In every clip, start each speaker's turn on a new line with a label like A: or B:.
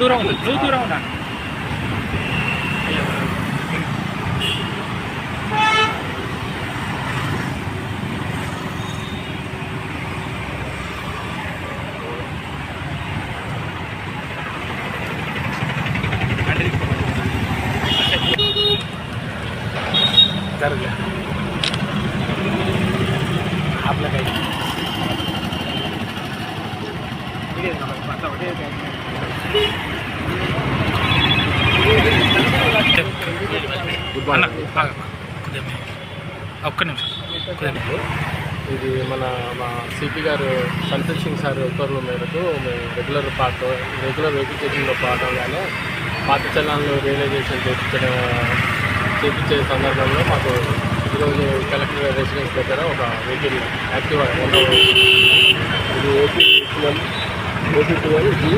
A: దూరం ఉంది నువ్వు దూరం ఉన్నా
B: जरूर आपलं काही
A: ఒక్క నిమిషం.
B: ఇది మన మా సిపి గారు సంతోష్ సింగ్ సార్ ఉత్తర్వుల మేరకు మేము రెగ్యులర్ పార్ట్ రెగ్యులర్ వెరిఫికేషన్లో పాడగానే పాత చలాన్లు రియలైజేషన్ చేయించడం చేయించే సందర్భంలో మాకు ఈరోజు కలెక్టర్ రెసిడెన్స్ దగ్గర ఒక వెహికల్ యాక్టివ్ ఇది AP twelve AP twelve G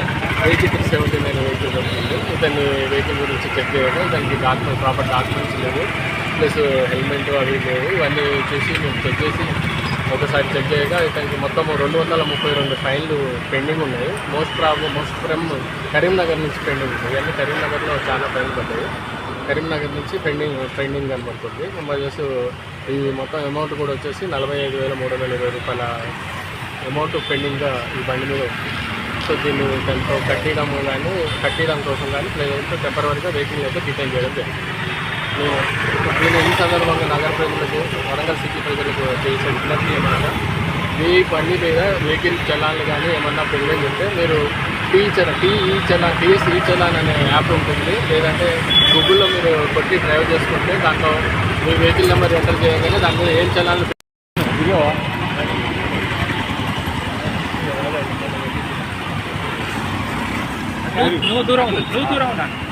B: eighty six seventy nine vehicle దొరికింది దాన్ని వెహికల్ గురించి చెక్ చేయడం దానికి డాక్యుమెంట్ ప్రాపర్ డాక్యుమెంట్స్ లేవు ప్లస్ హెల్మెట్ అవి లేవు ఇవన్నీ చూసి మేము చెక్ చేసి ఒకసారి చెక్ చేయగా ఇతనికి మొత్తం రెండు వందల ముప్పై రెండు ఫైన్లు పెండింగ్ ఉన్నాయి most problem most from Karimnagar నుంచి పెండింగ్ ఉన్నాయి ఇవన్నీ కరీంనగర్లో చాలా ఫైళ్ళు పడ్డాయి కరీంనగర్ నుంచి పెండింగ్ పెండింగ్ కనబడుతుంది మరి ఈ మొత్తం అమౌంట్ కూడా వచ్చేసి నలభై ఐదు వేల మూడు వందల ఇరవై రూపాయల అమౌంట్ పెండింగ్గా ఈ బండి మీద సో దీన్ని దాంతో కట్టడము కానీ కట్టడం కోసం కానీ ప్రజలతో టెంపరీగా వెహికల్ అయితే డిటైన్ చేయడం జరిగింది. మేము దీని ఈ సందర్భంగా నగర ప్రజలకు వరంగల్ సిటీ ప్రజలకు చేసే విజ్ఞప్తి ఏమన్నా మీ బండి మీద వెహికల్ చలాన్లు కానీ ఏమన్నా పెండింగ్ చెప్తే మీరు టీ చల టీ ఈ చలాన్ టీఎస్ ఈ చలాన్ అనే యాప్ ఉంటుంది. లేదంటే గూగుల్లో మీరు కొట్టి డ్రైవ్ చేసుకుంటే దాంట్లో మీ వెహికల్ నెంబర్ ఎంటర్ చేయగానే దాని మీద ఏం చలాన్లు 能
A: 能都做到的能够